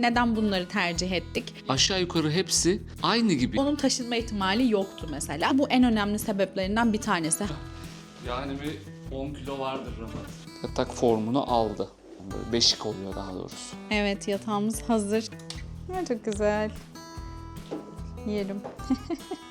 Neden bunları tercih ettik? Aşağı yukarı hepsi aynı gibi. Onun taşınma ihtimali yoktu mesela. Bu en önemli sebeplerinden bir tanesi. Yani bir 10 kilo vardır rahat. Yatak formunu aldı. Böyle beşik oluyor daha doğrusu. Evet yatağımız hazır. Ha, çok güzel. Yiyelim.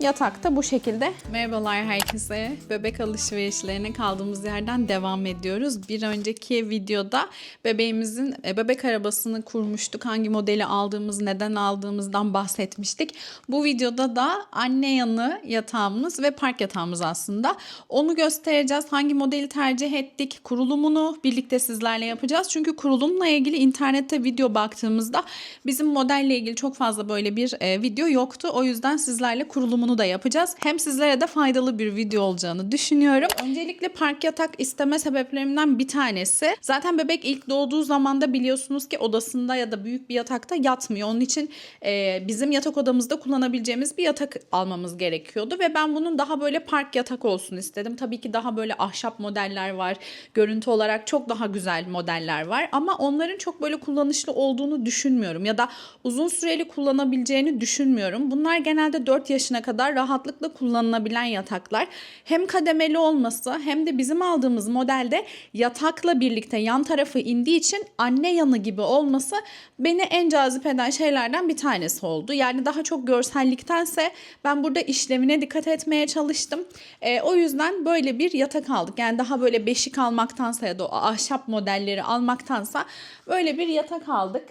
Yatakta bu şekilde. Merhabalar herkese. Bebek alışverişlerine kaldığımız yerden devam ediyoruz. Bir önceki videoda bebeğimizin e, bebek arabasını kurmuştuk. Hangi modeli aldığımız, neden aldığımızdan bahsetmiştik. Bu videoda da anne yanı yatağımız ve park yatağımız aslında. Onu göstereceğiz. Hangi modeli tercih ettik, kurulumunu birlikte sizlerle yapacağız. Çünkü kurulumla ilgili internette video baktığımızda bizim modelle ilgili çok fazla böyle bir e, video yoktu. O yüzden sizlerle kurulumunu da yapacağız. Hem sizlere de faydalı bir video olacağını düşünüyorum. Öncelikle park yatak isteme sebeplerimden bir tanesi. Zaten bebek ilk doğduğu zaman da biliyorsunuz ki odasında ya da büyük bir yatakta yatmıyor. Onun için e, bizim yatak odamızda kullanabileceğimiz bir yatak almamız gerekiyordu ve ben bunun daha böyle park yatak olsun istedim. Tabii ki daha böyle ahşap modeller var. Görüntü olarak çok daha güzel modeller var ama onların çok böyle kullanışlı olduğunu düşünmüyorum ya da uzun süreli kullanabileceğini düşünmüyorum. Bunlar genelde 4 yaşına kadar rahatlıkla kullanılabilen yataklar. Hem kademeli olması hem de bizim aldığımız modelde yatakla birlikte yan tarafı indiği için anne yanı gibi olması beni en cazip eden şeylerden bir tanesi oldu. Yani daha çok görselliktense ben burada işlevine dikkat etmeye çalıştım. Ee, o yüzden böyle bir yatak aldık. Yani daha böyle beşik almaktansa ya da ahşap modelleri almaktansa böyle bir yatak aldık.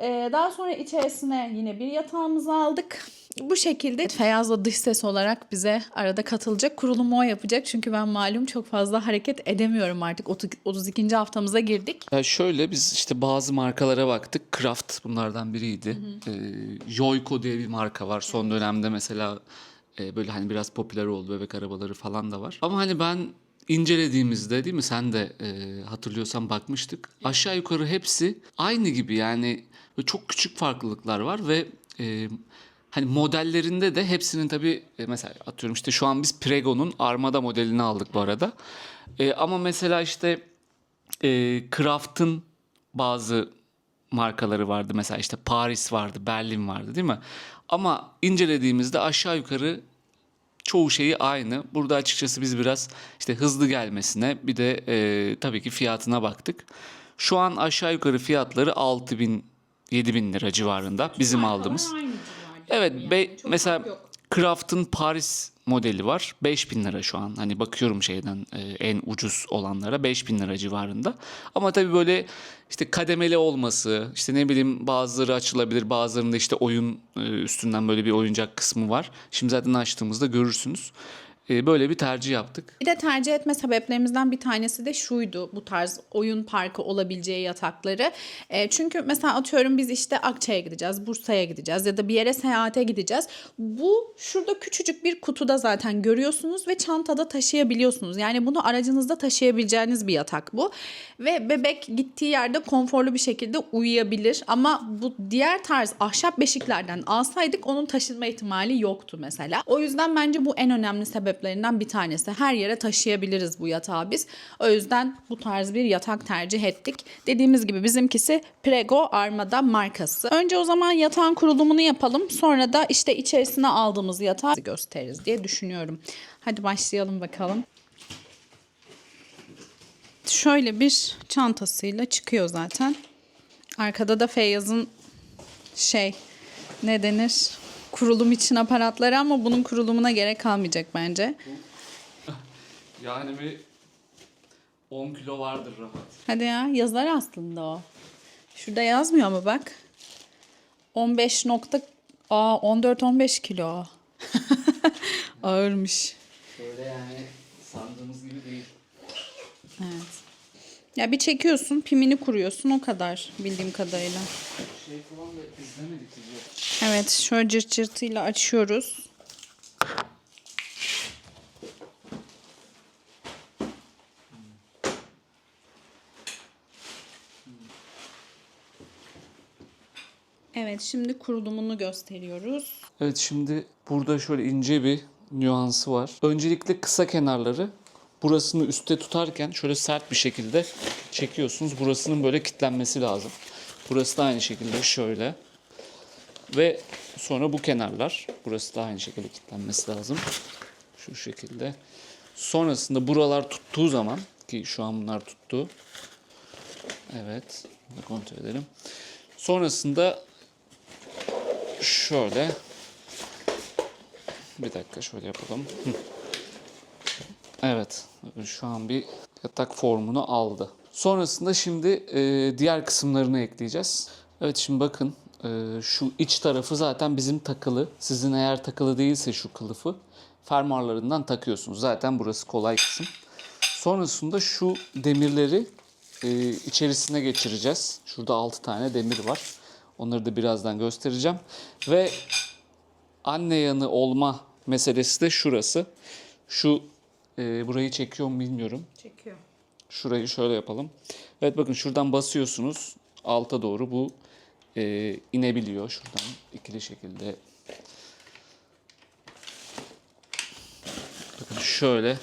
Ee, daha sonra içerisine yine bir yatağımızı aldık. Bu şekilde Feyyaz'la dış ses olarak bize arada katılacak. Kurulumu o yapacak. Çünkü ben malum çok fazla hareket edemiyorum artık. 30 32. haftamıza girdik. Ya şöyle biz işte bazı markalara baktık. Kraft bunlardan biriydi. Ee, Joyko diye bir marka var. Son dönemde mesela e, böyle hani biraz popüler oldu. Bebek arabaları falan da var. Ama hani ben incelediğimizde değil mi sen de e, hatırlıyorsan bakmıştık. Aşağı yukarı hepsi aynı gibi yani böyle çok küçük farklılıklar var ve e, hani modellerinde de hepsinin tabii e, mesela atıyorum işte şu an biz Prego'nun Armada modelini aldık bu arada. E, ama mesela işte e, bazı markaları vardı. Mesela işte Paris vardı, Berlin vardı değil mi? Ama incelediğimizde aşağı yukarı çoğu şeyi aynı. Burada açıkçası biz biraz işte hızlı gelmesine bir de e, tabii ki fiyatına baktık. Şu an aşağı yukarı fiyatları 6000 bin 7 bin lira civarında bizim aldığımız. Evet be, mesela Kraft'ın Paris modeli var. 5000 lira şu an. Hani bakıyorum şeyden e, en ucuz olanlara 5000 lira civarında. Ama tabii böyle işte kademeli olması, işte ne bileyim bazıları açılabilir, bazılarında işte oyun e, üstünden böyle bir oyuncak kısmı var. Şimdi zaten açtığımızda görürsünüz. E, böyle bir tercih yaptık. Bir de tercih etme sebeplerimizden bir tanesi de şuydu bu tarz oyun parkı olabileceği yatakları. E, çünkü mesela atıyorum biz işte Akçay'a gideceğiz, Bursa'ya gideceğiz ya da bir yere seyahate gideceğiz. Bu şurada küçücük bir kutuda zaten görüyorsunuz ve çantada taşıyabiliyorsunuz. Yani bunu aracınızda taşıyabileceğiniz bir yatak bu. Ve bebek gittiği yerde konforlu bir şekilde uyuyabilir. Ama bu diğer tarz ahşap beşiklerden alsaydık onun taşınma ihtimali yoktu mesela. O yüzden bence bu en önemli sebeplerinden bir tanesi. Her yere taşıyabiliriz bu yatağı biz. O yüzden bu tarz bir yatak tercih ettik. Dediğimiz gibi bizimkisi Prego Armada markası. Önce o zaman yatağın kurulumunu yapalım. Sonra da işte içerisine aldığımız yatağı gösteririz diye düşünüyorum. Hadi başlayalım bakalım. Şöyle bir çantasıyla çıkıyor zaten. Arkada da Feyyaz'ın şey ne denir kurulum için aparatları ama bunun kurulumuna gerek kalmayacak bence. Yani bir 10 kilo vardır rahat. Hadi ya yazar aslında o. Şurada yazmıyor mu bak. 15 nokta Aa 14-15 kilo. Ağırmış. Böyle yani sandığımız gibi değil. Evet. Ya bir çekiyorsun, pimini kuruyorsun o kadar bildiğim kadarıyla. Şey falan da izlemedik biz. Evet, şöyle cırt cırtıyla açıyoruz. Evet, şimdi kurulumunu gösteriyoruz. Evet şimdi burada şöyle ince bir nüansı var. Öncelikle kısa kenarları burasını üstte tutarken şöyle sert bir şekilde çekiyorsunuz. Burasının böyle kilitlenmesi lazım. Burası da aynı şekilde şöyle. Ve sonra bu kenarlar. Burası da aynı şekilde kilitlenmesi lazım. Şu şekilde. Sonrasında buralar tuttuğu zaman ki şu an bunlar tuttu. Evet. Kontrol edelim. Sonrasında şöyle bir dakika şöyle yapalım. Hı. Evet. Şu an bir yatak formunu aldı. Sonrasında şimdi e, diğer kısımlarını ekleyeceğiz. Evet şimdi bakın e, şu iç tarafı zaten bizim takılı. Sizin eğer takılı değilse şu kılıfı fermuarlarından takıyorsunuz. Zaten burası kolay kısım. Sonrasında şu demirleri e, içerisine geçireceğiz. Şurada 6 tane demir var. Onları da birazdan göstereceğim. Ve anne yanı olma meselesi de şurası. Şu e, burayı çekiyor mu bilmiyorum. Çekiyor. Şurayı şöyle yapalım. Evet bakın şuradan basıyorsunuz alta doğru bu e, inebiliyor şuradan ikili şekilde. Bakın şöyle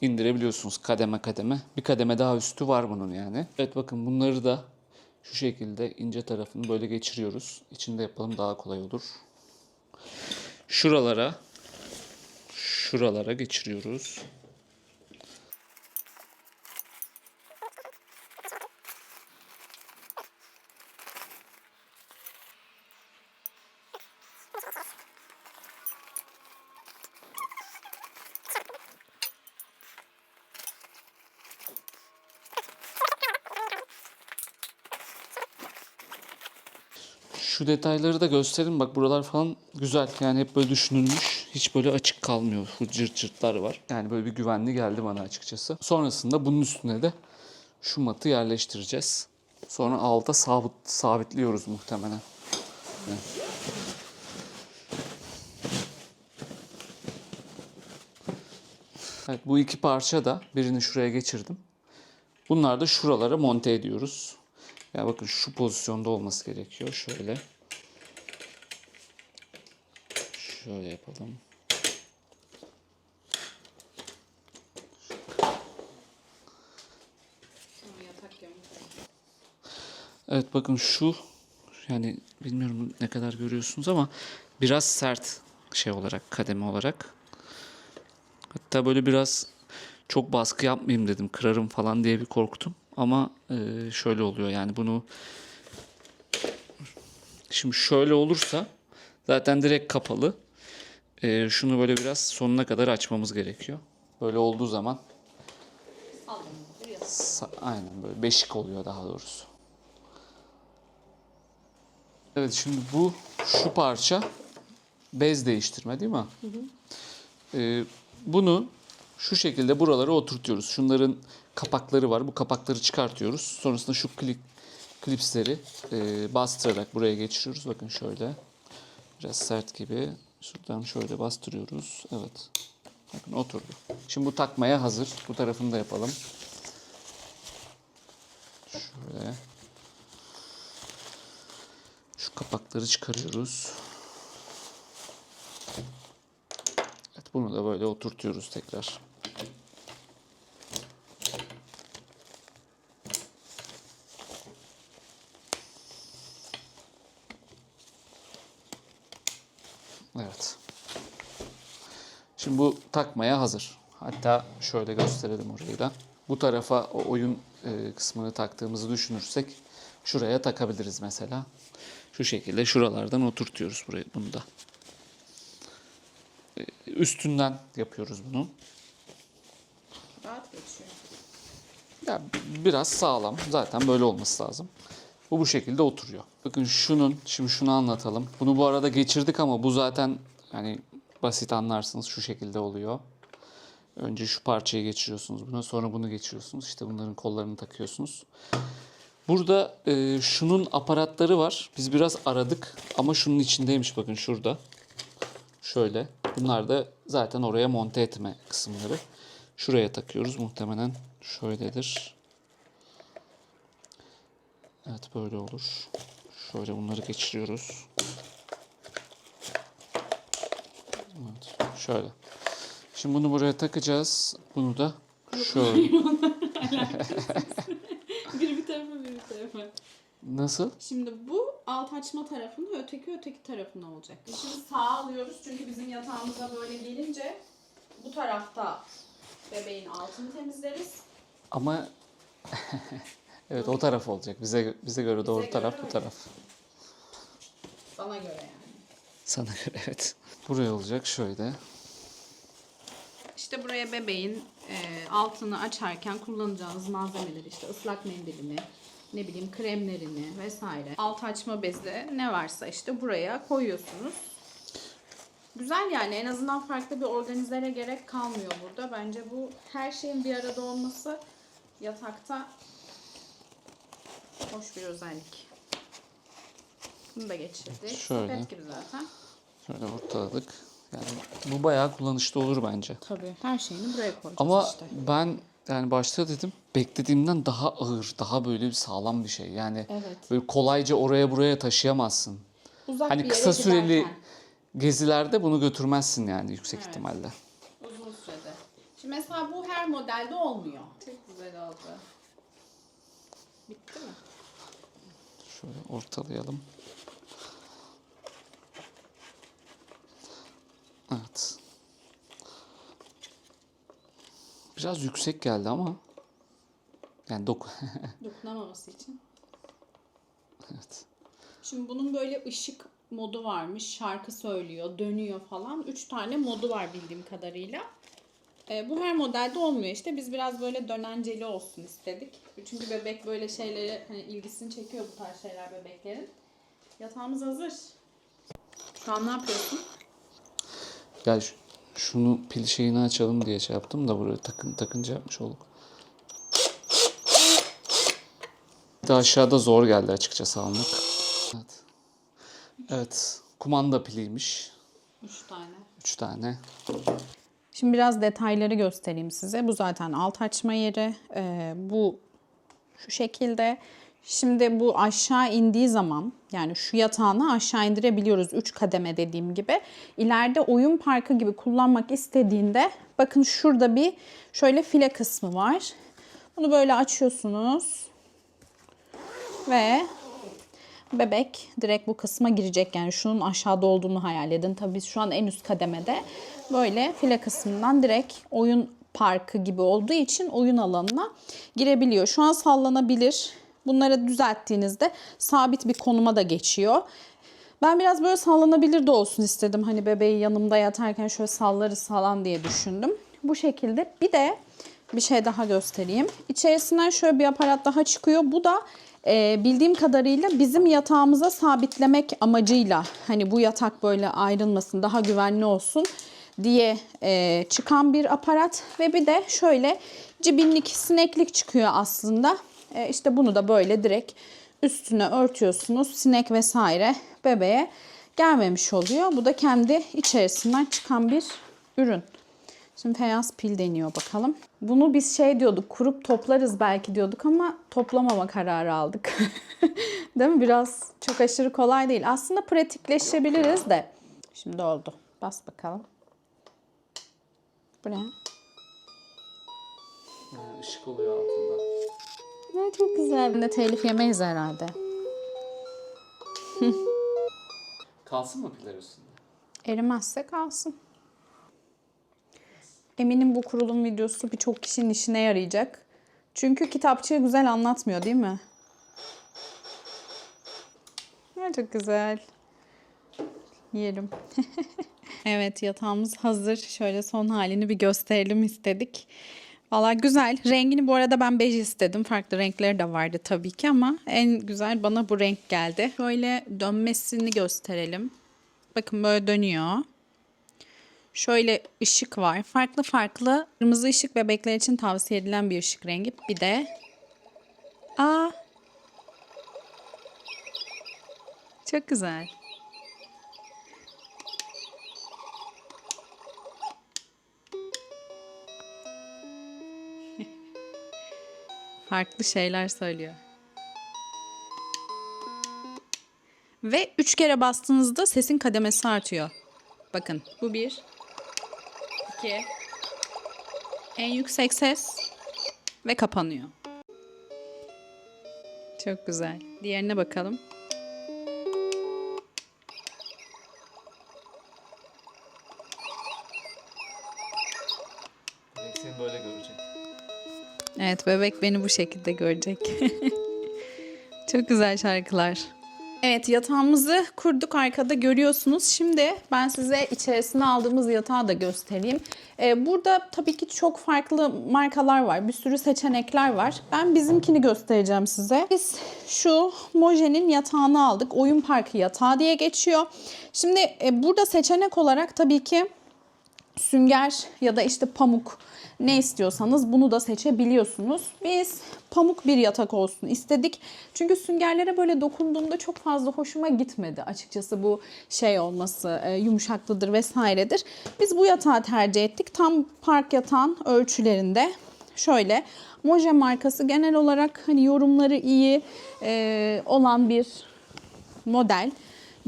indirebiliyorsunuz kademe kademe. Bir kademe daha üstü var bunun yani. Evet bakın bunları da şu şekilde ince tarafını böyle geçiriyoruz. İçinde yapalım daha kolay olur. Şuralara şuralara geçiriyoruz. Şu detayları da gösterin. Bak buralar falan güzel. Yani hep böyle düşünülmüş. Hiç böyle açık kalmıyor. Cırt cırtlar var. Yani böyle bir güvenli geldi bana açıkçası. Sonrasında bunun üstüne de şu matı yerleştireceğiz. Sonra alta sabit, sabitliyoruz muhtemelen. Evet, bu iki parça da birini şuraya geçirdim. Bunlar da şuralara monte ediyoruz. Ya bakın şu pozisyonda olması gerekiyor. Şöyle. Şöyle yapalım. Evet bakın şu yani bilmiyorum ne kadar görüyorsunuz ama biraz sert şey olarak kademe olarak. Hatta böyle biraz çok baskı yapmayayım dedim kırarım falan diye bir korktum. Ama e, şöyle oluyor yani bunu şimdi şöyle olursa zaten direkt kapalı. E, şunu böyle biraz sonuna kadar açmamız gerekiyor. Böyle olduğu zaman aynen böyle beşik oluyor daha doğrusu. Evet şimdi bu şu parça bez değiştirme değil mi? Ee, bunu şu şekilde buralara oturtuyoruz. Şunların kapakları var. Bu kapakları çıkartıyoruz. Sonrasında şu klip, klipsleri e, bastırarak buraya geçiriyoruz. Bakın şöyle. Biraz sert gibi. Şuradan şöyle bastırıyoruz. Evet. Bakın oturdu. Şimdi bu takmaya hazır. Bu tarafını da yapalım. Şöyle. Şu kapakları çıkarıyoruz. Evet bunu da böyle oturtuyoruz tekrar. Evet. Şimdi bu takmaya hazır. Hatta şöyle gösterelim orayı da. Bu tarafa o oyun e, kısmını taktığımızı düşünürsek şuraya takabiliriz mesela. Şu şekilde şuralardan oturtuyoruz burayı bunu da. E, üstünden yapıyoruz bunu. Rahat geçiyor. Ya biraz sağlam. Zaten böyle olması lazım. Bu bu şekilde oturuyor. Bakın şunun, şimdi şunu anlatalım. Bunu bu arada geçirdik ama bu zaten hani basit anlarsınız şu şekilde oluyor. Önce şu parçayı geçiriyorsunuz buna, sonra bunu geçiriyorsunuz. İşte bunların kollarını takıyorsunuz. Burada e, şunun aparatları var. Biz biraz aradık ama şunun içindeymiş bakın şurada. Şöyle. Bunlar da zaten oraya monte etme kısımları. Şuraya takıyoruz muhtemelen. Şöyledir. Evet böyle olur. Şöyle bunları geçiriyoruz. Evet, şöyle. Şimdi bunu buraya takacağız. Bunu da şöyle. biri bir tarafa biri bir tarafa. Nasıl? Şimdi bu alt açma tarafında, öteki öteki tarafında olacak. Şimdi sağa alıyoruz çünkü bizim yatağımıza böyle gelince bu tarafta bebeğin altını temizleriz. Ama evet o taraf olacak. Bize bize göre doğru göre taraf bu öyle. taraf. Bana göre yani. Sana göre evet. Buraya olacak şöyle. İşte buraya bebeğin e, altını açarken kullanacağınız malzemeleri işte ıslak mendilini, ne bileyim kremlerini vesaire. Alt açma bezi ne varsa işte buraya koyuyorsunuz. Güzel yani en azından farklı bir organizere gerek kalmıyor burada. Bence bu her şeyin bir arada olması yatakta hoş bir özellik. Bunu da geçirdik. Şöyle. Sepet gibi zaten. Şöyle ortaladık. Yani bu bayağı kullanışlı olur bence. Tabii. Her şeyini buraya koyacağız Ama işte. ben yani başta dedim beklediğimden daha ağır, daha böyle bir sağlam bir şey. Yani Evet. böyle kolayca oraya buraya taşıyamazsın. Uzak Hani bir yere kısa süreli giderken. gezilerde bunu götürmezsin yani yüksek Evet. ihtimalle. Uzun sürede. Şimdi mesela bu her modelde olmuyor. Çok güzel oldu. Bitti mi? Şöyle ortalayalım. Evet. Biraz yüksek geldi ama yani dok Dokunamaması için. evet. Şimdi bunun böyle ışık modu varmış. Şarkı söylüyor, dönüyor falan. Üç tane modu var bildiğim kadarıyla. Ee, bu her modelde olmuyor işte. Biz biraz böyle dönenceli olsun istedik. Çünkü bebek böyle şeyleri hani ilgisini çekiyor bu tarz şeyler bebeklerin. Yatağımız hazır. Şu an ne yapıyorsun? Ya şu- şunu pil şeyini açalım diye şey yaptım da buraya takın takınca yapmış olduk. Bir de aşağıda zor geldi açıkçası almak. Evet. Evet. Kumanda piliymiş. Üç tane. Üç tane. Şimdi biraz detayları göstereyim size. Bu zaten alt açma yeri. Ee, bu şu şekilde. Şimdi bu aşağı indiği zaman yani şu yatağını aşağı indirebiliyoruz 3 kademe dediğim gibi. İleride oyun parkı gibi kullanmak istediğinde bakın şurada bir şöyle file kısmı var. Bunu böyle açıyorsunuz ve bebek direkt bu kısma girecek. Yani şunun aşağıda olduğunu hayal edin. Tabii biz şu an en üst kademede böyle file kısmından direkt oyun parkı gibi olduğu için oyun alanına girebiliyor. Şu an sallanabilir. Bunları düzelttiğinizde sabit bir konuma da geçiyor. Ben biraz böyle sallanabilir de olsun istedim. Hani bebeği yanımda yatarken şöyle sallarız falan diye düşündüm. Bu şekilde. Bir de bir şey daha göstereyim. İçerisinden şöyle bir aparat daha çıkıyor. Bu da e, bildiğim kadarıyla bizim yatağımıza sabitlemek amacıyla hani bu yatak böyle ayrılmasın daha güvenli olsun diye e, çıkan bir aparat ve bir de şöyle cibinlik sineklik çıkıyor aslında. E, işte bunu da böyle direkt üstüne örtüyorsunuz. Sinek vesaire bebeğe gelmemiş oluyor. Bu da kendi içerisinden çıkan bir ürün. Şimdi beyaz pil deniyor bakalım. Bunu biz şey diyorduk, kurup toplarız belki diyorduk ama toplamama kararı aldık. değil mi? Biraz çok aşırı kolay değil. Aslında pratikleşebiliriz de. Şimdi oldu. Bas bakalım. Bu ne? Işık oluyor altında. Ne çok güzel. Ben de telif yemeyiz herhalde. Kalsın mı piller üstünde? Erimezse kalsın. Eminim bu kurulum videosu birçok kişinin işine yarayacak. Çünkü kitapçığı güzel anlatmıyor değil mi? Ne çok güzel. Yiyelim. evet yatağımız hazır. Şöyle son halini bir gösterelim istedik. Valla güzel. Rengini bu arada ben bej istedim. Farklı renkleri de vardı tabii ki ama en güzel bana bu renk geldi. Şöyle dönmesini gösterelim. Bakın böyle dönüyor. Şöyle ışık var. Farklı farklı kırmızı ışık bebekler için tavsiye edilen bir ışık rengi. Bir de Aa. Çok güzel. Farklı şeyler söylüyor. Ve üç kere bastığınızda sesin kademesi artıyor. Bakın bu bir. iki. En yüksek ses. Ve kapanıyor. Çok güzel. Diğerine bakalım. Evet bebek beni bu şekilde görecek. Çok güzel şarkılar. Evet yatağımızı kurduk arkada görüyorsunuz. Şimdi ben size içerisine aldığımız yatağı da göstereyim. Ee, burada tabii ki çok farklı markalar var. Bir sürü seçenekler var. Ben bizimkini göstereceğim size. Biz şu Moje'nin yatağını aldık. Oyun parkı yatağı diye geçiyor. Şimdi e, burada seçenek olarak tabii ki sünger ya da işte pamuk ne istiyorsanız bunu da seçebiliyorsunuz. Biz pamuk bir yatak olsun istedik. Çünkü süngerlere böyle dokunduğumda çok fazla hoşuma gitmedi. Açıkçası bu şey olması e, yumuşaklıdır vesairedir. Biz bu yatağı tercih ettik. Tam park yatağın ölçülerinde. Şöyle Moje markası genel olarak hani yorumları iyi e, olan bir model.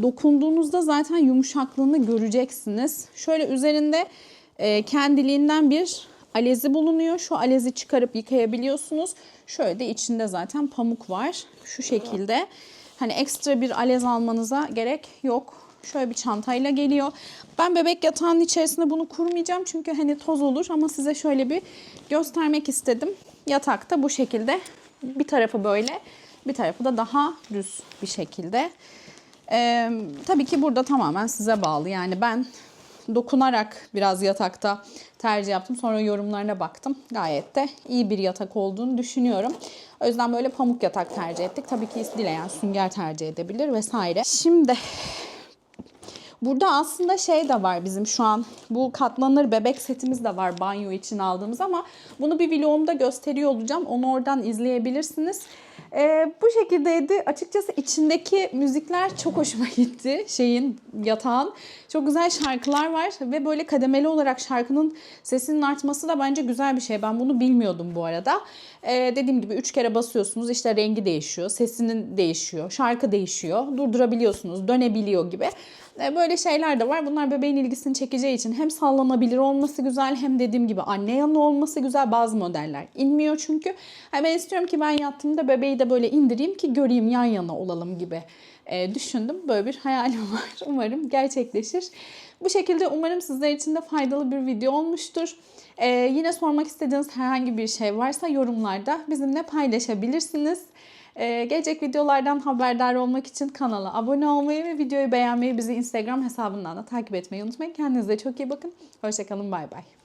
Dokunduğunuzda zaten yumuşaklığını göreceksiniz. Şöyle üzerinde e, kendiliğinden bir alezi bulunuyor. Şu alezi çıkarıp yıkayabiliyorsunuz. Şöyle de içinde zaten pamuk var. Şu şekilde. Hani ekstra bir alez almanıza gerek yok. Şöyle bir çantayla geliyor. Ben bebek yatağının içerisinde bunu kurmayacağım. Çünkü hani toz olur ama size şöyle bir göstermek istedim. Yatakta bu şekilde. Bir tarafı böyle, bir tarafı da daha düz bir şekilde. Ee, tabii ki burada tamamen size bağlı. Yani ben dokunarak biraz yatakta tercih yaptım. Sonra yorumlarına baktım. Gayet de iyi bir yatak olduğunu düşünüyorum. O yüzden böyle pamuk yatak tercih ettik. Tabii ki dileyen sünger tercih edebilir vesaire. Şimdi Burada aslında şey de var bizim şu an bu katlanır bebek setimiz de var banyo için aldığımız ama bunu bir vlogumda gösteriyor olacağım. Onu oradan izleyebilirsiniz. Ee, bu şekildeydi. Açıkçası içindeki müzikler çok hoşuma gitti. Şeyin yatağın. Çok güzel şarkılar var ve böyle kademeli olarak şarkının sesinin artması da bence güzel bir şey. Ben bunu bilmiyordum bu arada. Ee, dediğim gibi üç kere basıyorsunuz işte rengi değişiyor, sesinin değişiyor, şarkı değişiyor, durdurabiliyorsunuz, dönebiliyor gibi. Ee, böyle şeyler de var. Bunlar bebeğin ilgisini çekeceği için hem sallanabilir olması güzel hem dediğim gibi anne yanı olması güzel. Bazı modeller inmiyor çünkü. Yani ben istiyorum ki ben yattığımda bebeği de böyle indireyim ki göreyim yan yana olalım gibi e, düşündüm. Böyle bir hayalim var. Umarım gerçekleşir. Bu şekilde umarım sizler için de faydalı bir video olmuştur. Ee, yine sormak istediğiniz herhangi bir şey varsa yorumlarda bizimle paylaşabilirsiniz. Ee, gelecek videolardan haberdar olmak için kanala abone olmayı ve videoyu beğenmeyi bizi Instagram hesabından da takip etmeyi unutmayın. Kendinize çok iyi bakın. Hoşçakalın. Bay bay.